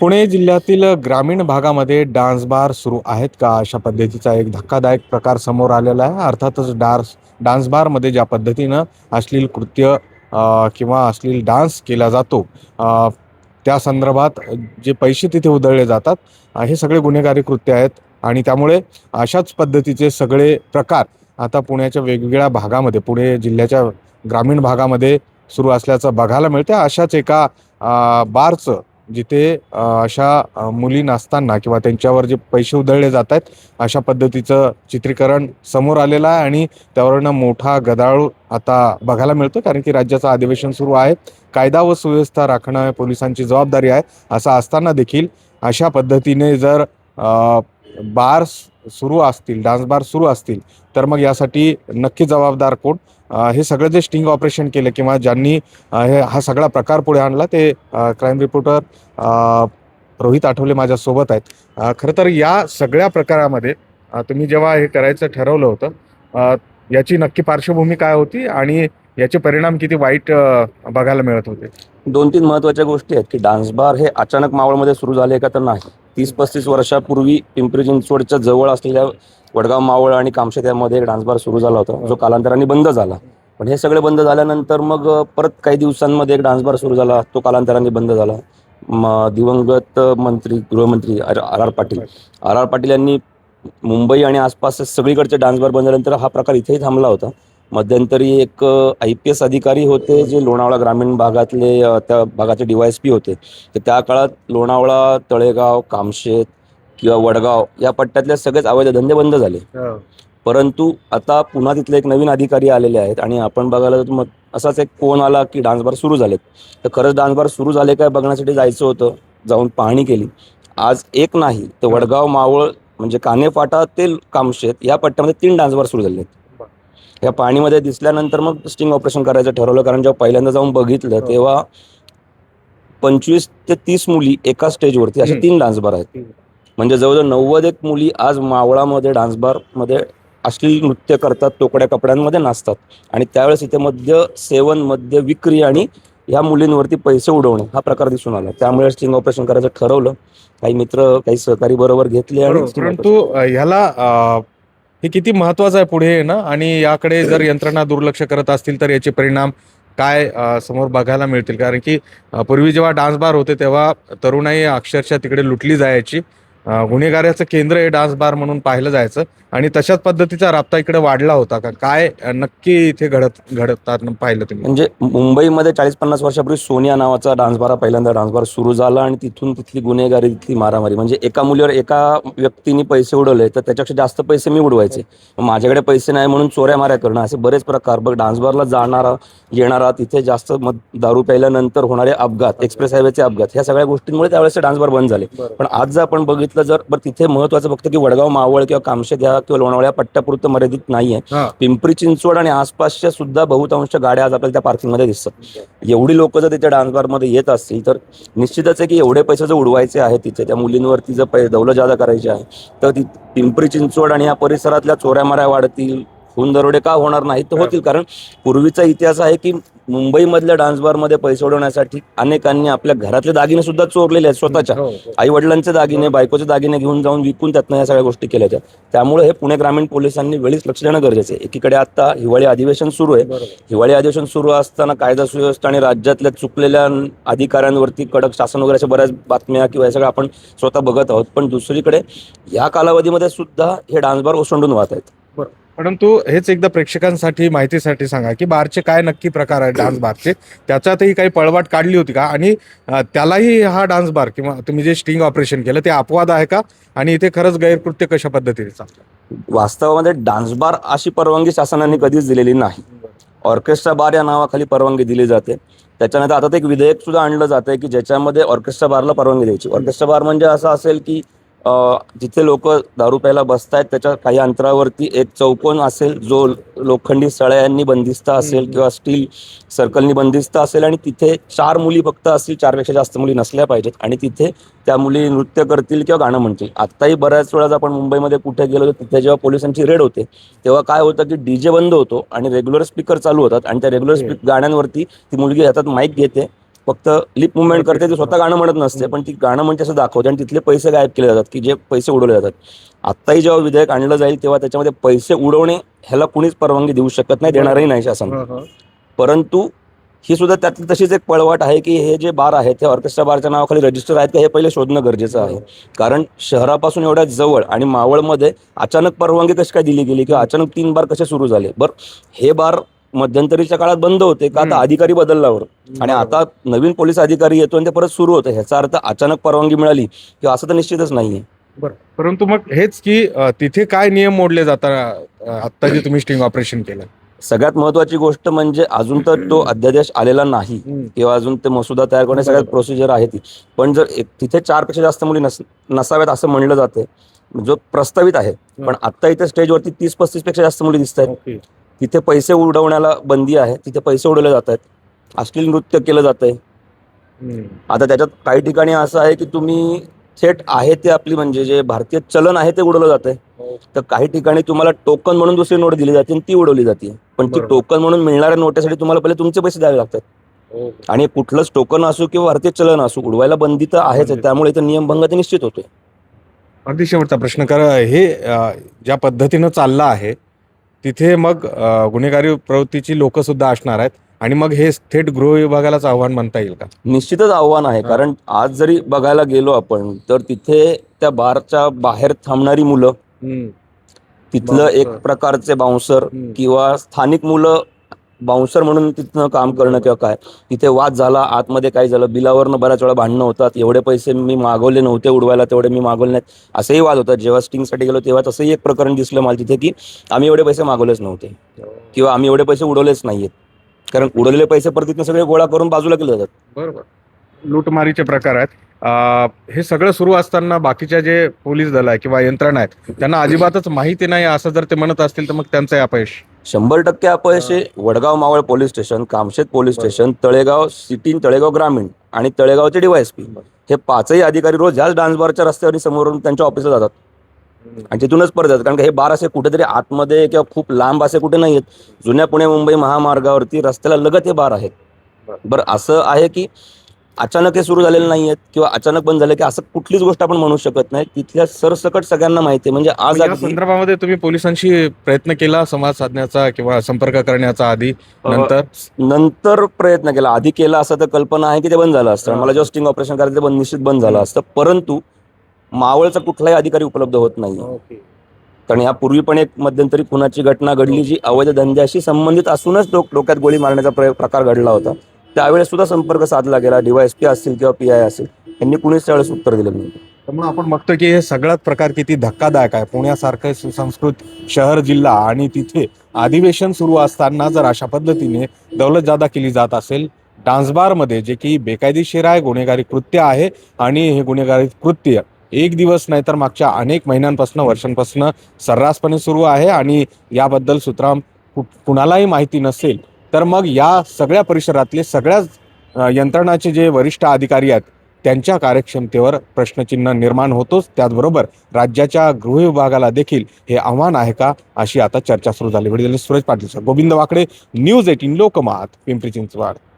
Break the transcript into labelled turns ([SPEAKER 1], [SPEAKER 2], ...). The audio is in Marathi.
[SPEAKER 1] पुणे जिल्ह्यातील ग्रामीण भागामध्ये डान्स बार सुरू आहेत का? अशा पद्धतीचा एक धक्कादायक प्रकार समोर आलेला आहे. अर्थातच डान्स डान्स बारमध्ये ज्या पद्धतीनं अश्लील कृत्य किंवा अश्लील डान्स केला जातो त्या संदर्भात जे पैसे तिथे उधळले जातात हे सगळे गुन्हेगारी कृत्य आहेत आणि त्यामुळे अशाच पद्धतीचे सगळे प्रकार आता पुण्याच्या वेगवेगळ्या भागामध्ये पुणे जिल्ह्याच्या ग्रामीण भागामध्ये सुरू असल्याचं बघायला मिळतं अशाच एका बारचं जिथे अशा मुली नसताना किंवा त्यांच्यावर जे पैसे उधळले जात आहेत अशा पद्धतीचं चित्रीकरण समोर आलेलं आहे आणि त्यावरनं मोठा गदाळ आता बघायला मिळतो कारण की राज्याचं अधिवेशन सुरू आहे. कायदा व सुव्यवस्था राखणं पोलिसांची जबाबदारी आहे असं असताना देखील अशा पद्धतीने जर बार्स बार सुरू असतील डान्स बार सुरू असतील तर मग यासाठी नक्की जबाबदार कोण? हे सगळं जे स्टिंग ऑपरेशन केलं किंवा ज्यांनी हे हा सगळा प्रकार पुढे आणला ते क्राईम रिपोर्टर रोहित आठवले माझ्यासोबत आहेत. खरं तर या सगळ्या प्रकारामध्ये तुम्ही जेव्हा हे करायचं ठरवलं होतं याची नक्की पार्श्वभूमी काय होती आणि याचे परिणाम किती वाईट बघायला मिळत होते?
[SPEAKER 2] दोन तीन महत्त्वाच्या गोष्टी आहेत की डान्स बार हे अचानक मावळमध्ये सुरू झाले का तर नाही. तीस पस्तीस वर्षापूर्वी पिंपरी चिंचवडच्या जवळ असलेल्या वडगाव मावळ आणि कामशेत यामध्ये एक डान्स बार सुरू झाला होता जो कालांतराने बंद झाला. पण हे सगळे बंद झाल्यानंतर मग परत काही दिवसांमध्ये एक डान्स बार सुरू झाला तो कालांतराने बंद झाला. म दिवंगत मंत्री गृहमंत्री R R R Patil. R R Patil यांनी मुंबई आणि आसपास सगळीकडचे डान्स बार बंद झाल्यानंतर हा प्रकार इथेही थांबला होता. मध्यंतरी एक आय पी एस अधिकारी होते जे लोणावळा ग्रामीण भागातले त्या भागाचे डीवायस पी होते. तर त्या काळात लोणावळा तळेगाव कामशेत किंवा वडगाव या पट्ट्यातले सगळेच अवैध धंदे बंद झाले. परंतु आता पुन्हा तिथले एक नवीन अधिकारी आलेले आहेत आणि आपण बघायला तर मग असाच एक फोन आला की डान्स बार सुरू झालेत. तर खरंच डान्स बार सुरू झाले काय बघण्यासाठी जायचं होतं जाऊन पाहणी केली. आज एक नाही तर वडगाव मावळ म्हणजे कानेफाटा ते कामशेत या पट्ट्यामध्ये तीन डान्स बार सुरू झाले आहेत या पाणीमध्ये दिसल्यानंतर मग स्टिंग ऑपरेशन करायचं ठरवलं कारण जेव्हा पहिल्यांदा जाऊन बघितलं
[SPEAKER 1] हो.
[SPEAKER 2] तेव्हा पंचवीस ते तीस मुली एका स्टेजवरती असे. तीन डान्स बार आहेत. म्हणजे जवळजवळ नव्वद एक मुली आज मावळामध्ये डान्स बारमध्ये अश्लील नृत्य करतात तोकड्या कपड्यांमध्ये नाचतात आणि त्यावेळेस इथे मद्य सेवन मद्य विक्री आणि ह्या मुलींवरती पैसे उडवणे हा प्रकार दिसून आला त्यामुळे स्टिंग ऑपरेशन करायचं ठरवलं काही मित्र काही सहकारी बरोबर घेतले आणि
[SPEAKER 1] परंतु ह्याला हे किती महत्वाचं आहे पुढे येणं आणि याकडे जर यंत्रणा दुर्लक्ष करत असतील तर याचे परिणाम काय समोर बघायला मिळतील? कारण की पूर्वी जेव्हा डान्स बार होते तेव्हा तरुणाई अक्षरशः तिकडे लुटली जायची. गुन्हेगाराचं केंद्र हे डान्स बार म्हणून पाहिलं जायचं. आणि तशाच पद्धतीचा राबता इकडे वाढला होता का? काय नक्की इथे घडत घडताना पाहिलं तुम्ही?
[SPEAKER 2] म्हणजे मुंबईमध्ये चाळीस पन्नास वर्षापूर्वी सोनिया नावाचा डान्स बार पहिल्यांदा डान्स बार सुरू झाला आणि तिथून तिथली गुन्हेगारी तिथली मारामारी. म्हणजे एका मुलीवर एका व्यक्तीने पैसे उडवले तर त्याच्यापेक्षा जास्त पैसे मी उडवायचे. माझ्याकडे पैसे नाही म्हणून चोऱ्या माऱ्या करणं असे बरेच प्रकार. बघ डान्स बारला जाणारा येणारा तिथे जास्त दारू प्यायल्यानंतर होणारे अपघात एक्सप्रेस हायवेचे अपघात ह्या सगळ्या गोष्टींमुळे त्यावेळेस डान्स बार बंद झाले. पण आज जर आपण बघितलं जर बरं तिथे महत्वाचं फक्त की वडगाव मावळ किंवा कामशेत या किंवा लोणावळा या पट्ट्यापुरतं मर्यादित नाहीये.
[SPEAKER 1] हा.
[SPEAKER 2] पिंपरी चिंचवड आणि आसपासच्या सुद्धा बहुतांश गाड्या आज आपल्याला त्या पार्किंगमध्ये दिसतात. एवढी लोक जर तिथे डान्स बारमध्ये येत असतील तर निश्चितच आहे की एवढे पैसे जर उडवायचे आहेत तिथे त्या मुलींवरती जर पै दौलत जादा करायची आहे तर ती पिंपरी चिंचवड आणि या परिसरातल्या चोऱ्या माऱ्या वाढतील खून दरोडे का होणार नाहीत तर होतील. कारण पूर्वीचा इतिहास आहे की मुंबईमधल्या डान्स बारमध्ये पैसे उडवण्यासाठी अनेकांनी आपल्या घरातले दागिने सुद्धा चोरलेले आहेत स्वतःच्या.
[SPEAKER 1] हो, हो.
[SPEAKER 2] आई वडिलांचे दागिने बायकोचे दागिने घेऊन जाऊन विकून त्यातनं या सगळ्या गोष्टी केल्या होत्या त्यामुळे हे पुणे ग्रामीण पोलिसांनी वेळीच लक्ष देणं गरजेचं आहे. एकीकडे आता हिवाळी अधिवेशन सुरू आहे. हिवाळी अधिवेशन सुरू असताना कायदा सुव्यवस्था आणि राज्यातल्या चुकलेल्या अधिकाऱ्यांवरती कडक शासन वगैरेच्या बऱ्याच बातम्या किंवा हे सगळं आपण स्वतः बघत आहोत. पण दुसरीकडे या कालावधीमध्ये सुद्धा हे डान्स बार ओसंडून वाहत आहेत.
[SPEAKER 1] परंतु हेच एकदा प्रेक्षकांसाठी माहितीसाठी सांगा की बारचे काय नक्की प्रकार आहेत डान्स बारचे? त्याच्यातही काही पळवाट काढली होती का? आणि त्यालाही हा डान्स बार किंवा तुम्ही जे स्टिंग ऑपरेशन केलं ते अपवाद आहे का? आणि इथे खरंच गैरकृत्य कशा पद्धतीने चालतं?
[SPEAKER 2] वास्तवामध्ये डान्स बार अशी परवानगी शासनाने कधीच दिलेली नाही. ऑर्केस्ट्रा बार या नावाखाली परवानगी दिली जाते. त्याच्यानंतर आता ते एक विधेयक सुद्धा आणलं जातं की ज्याच्यामध्ये ऑर्केस्ट्रा बारला परवानगी द्यायची. ऑर्केस्ट्रा बार म्हणजे असं असेल की जिथे लोक दारू प्यायला बसतायत त्याच्या काही अंतरावरती एक चौकोन असेल जो लोखंडी सळ्यांनी बंदिस्त असेल किंवा स्टील सर्कलनी बंदिस्त असेल आणि तिथे चार मुली फक्त असतील चारपेक्षा जास्त मुली नसल्या पाहिजेत आणि तिथे त्या मुली नृत्य करतील किंवा गाणं म्हणतील. आत्ताही बऱ्याच वेळा आपण मुंबईमध्ये कुठे गेलो तर तिथे जेव्हा पोलिसांची रेड होते तेव्हा काय होतं की डीजे बंद होतो आणि रेग्युलर स्पीकर चालू होतात आणि त्या रेग्युलर स्पीक गाण्यांवरती ती मुलगी हातात माईक घेते फक्त लिप मुवमेंट करते ती स्वतः गाणं म्हणत नसते पण ती गाणं म्हणते असं दाखवते आणि तिथले पैसे गायब केले जातात की जे पैसे उडवले जातात. आत्ताही जेव्हा विधेयक आणलं जाईल तेव्हा त्याच्यामध्ये पैसे उडवणे ह्याला कुणीच परवानगी देऊ शकत नाही देणारही नाही शासन. परंतु ही सुद्धा त्यातली तशीच एक पळवाट आहे की हे जे बार आहेत ते ऑर्केस्ट्रा बारच्या नावाखाली रजिस्टर आहेत का हे पहिले शोधणं गरजेचं आहे. कारण शहरापासून एवढ्या जवळ आणि मावळमध्ये अचानक परवानगी कशी काय दिली गेली किंवा अचानक तीन बार कसे सुरू झाले? बरं हे बार मध्यंतरीच्या काळात बंद होते का आता. अधिकारी बदलल्यावर. आणि आता नवीन पोलीस अधिकारी येतो आणि ते परत सुरू होतं. ह्याचा अर्थ अचानक परवानगी मिळाली किंवा असं तर निश्चितच नाहीये.
[SPEAKER 1] बरं. परंतु मग हेच की तिथे काय नियम मोडले जातात आत्ता जे तुम्ही स्टिंग ऑपरेशन केलं?
[SPEAKER 2] सगळ्यात महत्वाची गोष्ट म्हणजे अजून तर तो अध्यादेश आलेला नाही किंवा अजून ते मसुदा तयार करणे सगळ्यात. प्रोसिजर आहे ती. पण जर तिथे चारपेक्षा जास्त मुली नस नसाव्यात असं म्हणलं जाते जो प्रस्तावित आहे. पण आता इथे स्टेजवरती तीस पस्तीसपेक्षा जास्त मुली दिसत आहेत तिथे पैसे उडवण्याला बंदी आहे तिथे पैसे उडवले जात आहेत. अश्लील नृत्य केलं जात आहे. आता त्याच्यात काही ठिकाणी असं आहे की तुम्ही थेट आहे ते आपली म्हणजे जे भारतीय चलन आहे ते उडवलं जात आहे. तर काही ठिकाणी तुम्हाला टोकन म्हणून दुसरी नोट दिली जाते आणि ती उडवली जाते. पण ती. टोकन म्हणून मिळणाऱ्या नोटेसाठी तुम्हाला पहिले तुमचे पैसे द्यावे लागतात. आणि कुठलंच टोकन असो किंवा भारतीय चलन असो उडवायला बंदी तर आहेच आहे. त्यामुळे इथं नियमभंग ते निश्चित होतोय.
[SPEAKER 1] अगदी शेवटचा प्रश्न कर हे ज्या पद्धतीनं चाललं आहे तिथे मग गुन्हेगारी प्रवृत्तीची लोक सुद्धा असणार आहेत आणि मग हे थेट गृह विभागालाच आव्हान म्हणता येईल का
[SPEAKER 2] निश्चितच आव्हान आहे. कारण आज जरी बघायला गेलो आपण तर तिथे त्या बारच्या बाहेर थांबणारी मुलं तिथलं एक. प्रकारचे बाउन्सर. किंवा स्थानिक मुलं बाउन्सर म्हणून तिथनं काम करणं किंवा काय तिथे वाद झाला आतमध्ये काय झालं बिलावरनं बऱ्याच वेळा भांडणं होतात एवढे पैसे मी मागवले नव्हते उडवायला तेवढे मी मागवले नाहीत असेही वाद होतात. जेव्हा स्टिंगसाठी गेलो तेव्हा तसंही एक प्रकरण दिसलं मला तिथे की आम्ही एवढे पैसे मागवलेच नव्हते. किंवा आम्ही एवढे पैसे उडवलेच नाहीयेत. कारण उडवलेले पैसे परत तिथनं सगळे गोळा करून बाजूला केले जातात.
[SPEAKER 1] बरोबर. लूटमारीचे प्रकार आहेत. हे सगळं सुरू असताना बाकीच्या जे पोलीस दल आहे किंवा यंत्रणा आहेत त्यांना अजिबातच माहिती नाही असं जर ते म्हणत असतील तर मग त्यांचं अपयश.
[SPEAKER 2] शंभर टक्के अपयश Vadgaon Maval police station Kamshet police. Station Talegaon city Talegaon ग्रामीण आणि तळेगावचे डीवायएसपी हे पाचही अधिकारी रोज ह्याच डान्स बारच्या रस्त्यावर समोरून त्यांच्या ऑफिसला जातात. आणि तिथूनच परत जातात. कारण का हे बार असे कुठेतरी आतमध्ये किंवा खूप लांब असे कुठे नाही आहेत जुन्या पुणे मुंबई महामार्गावरती रस्त्याला लगत हे बार आहेत.
[SPEAKER 1] बरं
[SPEAKER 2] असं आहे की अचानक हे सुरू झालेले नाही आहेत किंवा अचानक बंद झाले की असं कुठलीच गोष्ट आपण म्हणू शकत नाही. तिथल्या सरसकट सगळ्यांना माहिती आहे. म्हणजे आज
[SPEAKER 1] या संदर्भामध्ये तुम्ही पोलिसांशी प्रयत्न केला संवाद साधण्याचा किंवा संपर्क करण्याचा आधी नंतर?
[SPEAKER 2] नंतर प्रयत्न केला. आधी केला असं तर कल्पना आहे की ते बंद झालं असतं. मला जेव्हा स्टिंग ऑपरेशन करायचं ते बंद निश्चित बंद झालं असतं. परंतु मावळचा कुठलाही अधिकारी उपलब्ध होत नाही. कारण यापूर्वी पण एक मध्यंतरी खुनाची घटना घडली जी अवैध धंद्याशी संबंधित असूनच डोक डोक्यात गोळी मारण्याचा प्रकार घडला होता. त्यावेळेस सुद्धा संपर्क साधला गेला. डीवायएसपी असतील किंवा पी आय असेल यांनी कुणीच त्यावेळेस उत्तर दिलं नाही.
[SPEAKER 1] त्यामुळे आपण बघतो की हे सगळ्यात प्रकार किती धक्कादायक आहे. पुण्यासारखं सुसंस्कृत शहर जिल्हा आणि तिथे अधिवेशन सुरू असताना जर अशा पद्धतीने दौलतजादा केली जात असेल डान्सबारमध्ये जे की बेकायदेशीर आहे गुन्हेगारी कृत्य आहे आणि हे गुन्हेगारी कृत्य एक दिवस नाही तर मागच्या अनेक महिन्यांपासून वर्षांपासून सर्रासपणे सुरू आहे आणि याबद्दल सुतराम कु- कुणालाही माहिती नसेल. तर मग या सगळ्या परिसरातले सगळ्याच यंत्रणाचे जे वरिष्ठ अधिकारी आहेत त्यांच्या कार्यक्षमतेवर प्रश्नचिन्ह निर्माण होतोच. त्याचबरोबर राज्याच्या गृह विभागाला देखील हे आव्हान आहे का अशी आता चर्चा सुरू झाली. Video Suraj Patil sir. Govind Wakade news eighteen Lokmat Pimpri Chinchwad.